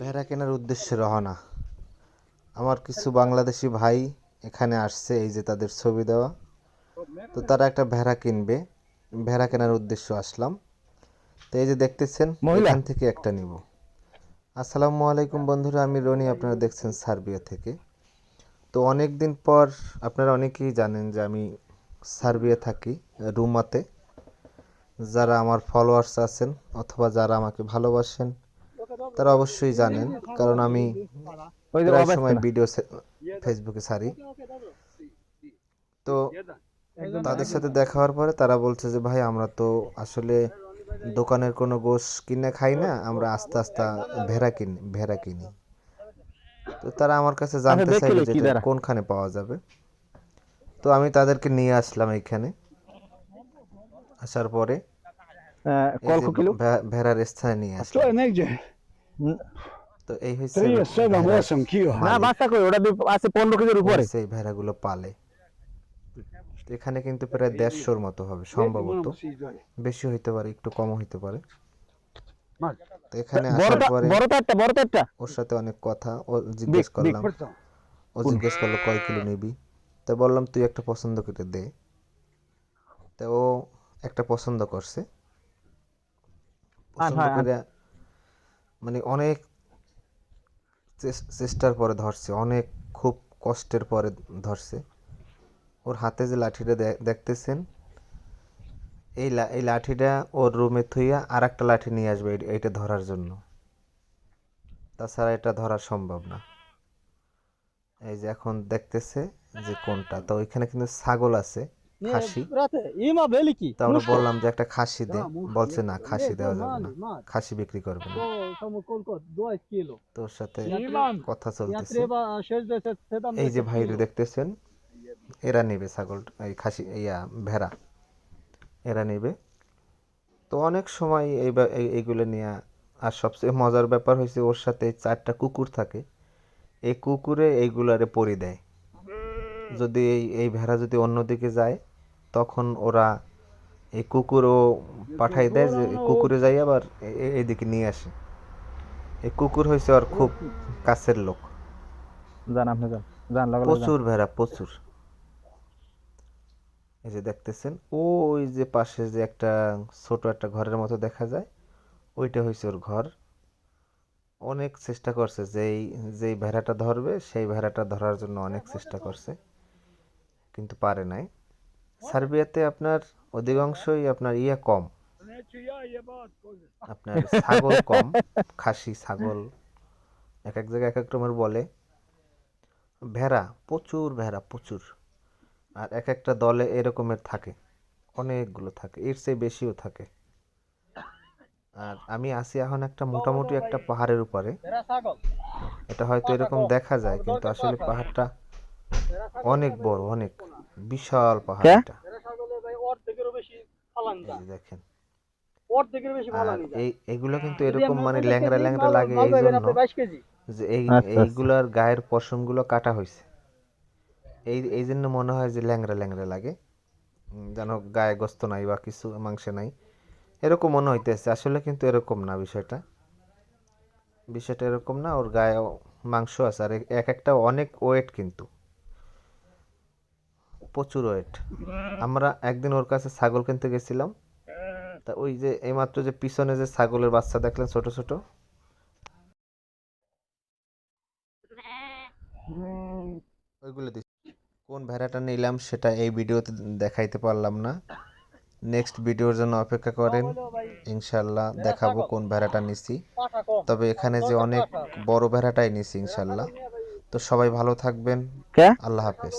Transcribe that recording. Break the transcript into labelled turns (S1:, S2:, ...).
S1: ভেড়া কেনার উদ্দেশ্যে রওনা। আমার কিছু বাংলাদেশি ভাই এখানে আসছে এই যে তাদের ছবি দেওয়া। তো তারা একটা ভেড়া কিনবে। ভেড়া কেনার উদ্দেশ্য আসলাম। তো এই যে দেখতেছেন এখান থেকে একটা নিব। আসসালামু আলাইকুম বন্ধুরা আমি রনি আপনারা দেখছেন সার্বিয়া থেকে। তো অনেক দিন পর আপনারা অনেকেই জানেন যে আমি সার্বিয়া থাকি রুমাতে। যারা আমার ফলোয়ার্স আছেন অথবা যারা আমাকে ভালোবাসেন তারা অবশ্যই জানেন কারণ আমি প্রায় সময় ভিডিও ফেসবুকে ছাড়ি। তো তাদের সাথে দেখা হওয়ার পরে তারা বলছে যে ভাই আমরা তো আসলে দোকানের কোনো গোশ কিনে খাই না আমরা আস্তে আস্তে ভেড়া কিনি ভেড়া কিনি। তো তারা আমার কাছে জানতে চাইলো যে কোনখানে পাওয়া যাবে। তো আমি তাদেরকে নিয়ে আসলাম এইখানে। আসার পরে ভেড়ার স্থানে নিয়ে আসলাম। তো এই হচ্ছে
S2: না বাচ্চা কই? ওটা আছে পনেরো কেজির উপরে।
S1: সেই ভেড়াগুলো পালে। এখানে কিন্তু প্রায় দেড়শোর মতো হবে সম্ভবত। বেশি হইতে পারে একটু কম হইতে পারে। তো এখানে ওর সাথে অনেক কথা ও জিজ্ঞেস করলাম। ও জিজ্ঞেস করল কয় কিলো নিবি? তো বললাম তুই একটা পছন্দ করে দে। তো ও একটা পছন্দ করছে। হ্যাঁ, পছন্দ
S2: হ্যাঁ, হ্যাঁ।
S1: করে মানে অনেক চেষ্টার পরে ধরছে, অনেক খুব কষ্টের পরে ধরছে। ওর হাতে যে লাঠিটা দেখতেছেন, এই এই লাঠিটা ওর রুমে থুইয়া আর একটা লাঠি নিয়ে আসবে এই- এইটা ধরার জন্য। তাছাড়া এটা ধরা সম্ভব না। এই যে এখন দেখতেছে যে কোনটা, তো ওইখানে কিন্তু ছাগল আছে। খাসি। তারপরে বললাম যে একটা খাসি দে বলছে না খাসি দেওয়া যাবে না খাসি বিক্রি করবে না। তোর সাথে কথা চলতেছে। এই যে ভাইরে দেখতেছেন এরা নেবে ছাগল এই খাসি ইয়া ভেড়া। এরা নেবে। তো অনেক সময় এই এইগুলো নিয়ে আর সবচেয়ে মজার ব্যাপার হয়েছে ওর সাথে চারটা কুকুর থাকে। এই কুকুরে এইগুলারে পরি দেয়। যদি এই এই ভেড়া যদি অন্যদিকে যায় তখন ওরা এই কুকুরও পাঠাই দেয় যে কুকুরে যাই আবার এ- এ- এইদিকে নিয়ে আসে। এই কুকুর হয়েছে ওর খুব কাছের লোক।
S2: জান আপনি জান জান লাগা
S1: প্রচুর ভেড়া প্রচুর। এই যে দেখতেছেন ওই যে পাশে যে একটা ছোট একটা ঘরের মতো দেখা যায় ওইটা হয়েছে ওর ঘর। অনেক চেষ্টা করছে যেই যেই ভেড়াটা ধরবে সেই ভেড়াটা ধরার জন্য অনেক চেষ্টা করছে কিন্তু পারে নাই। সার্বিয়াতে আপনার অধিকাংশই আপনার ইয়ে কম। আপনার ছাগল কম খাসি ছাগল এক এক জায়গায় এক এক রকমের বলে। ভেড়া প্রচুর ভেড়া প্রচুর। আর এক একটা দলে এরকমের থাকে অনেকগুলো থাকে এর চেয়ে বেশিও থাকে। আর আমি আছি এখন একটা মোটামুটি একটা পাহাড়ের উপরে। এটা হয়তো এরকম দেখা যায় কিন্তু আসলে পাহাড়টা অনেক বড় অনেক বিশাল পাহাড় এটা। যে দেখেন।
S2: অর্ধেকের
S1: এই এগুলো কিন্তু এরকম মানে ল্যাংড়া ল্যাংড়া লাগে এই জন্য যে এই
S2: আচ্ছা, আচ্ছা।
S1: এইগুলার গায়ের পশমগুলো কাটা হয়েছে এই এই জন্য মনে হয় যে ল্যাংড়া ল্যাংড়া লাগে। যেন গায়ে গস্ত নাই বা কিছু মাংস নাই। এরকম মনে হইতেছে। আসলে কিন্তু এরকম না বিষয়টা। বিষয়টা এরকম না ওর গায়ে মাংস আছে। আর এক একটা অনেক ওয়েট কিন্তু। প্রচুর ওয়েট। আমরা একদিন ওর কাছে ছাগল কিনতে গেছিলাম। তা ওই যে এইমাত্র যে পিছনে যে ছাগলের বাচ্চা দেখলেন ছোট ছোট। ওইগুলো দিস কোন ভেড়াটা নিলাম সেটা এই ভিডিওতে দেখাইতে পারলাম না। নেক্সট ভিডিওর জন্য অপেক্ষা করেন। ইনশাল্লাহ দেখাবো কোন ভেড়াটা নিছি। তবে এখানে যে অনেক বড় ভেড়াটাই নিছি ইনশাল্লাহ তো সবাই ভালো থাকবেন। আল্লাহ হাফেজ।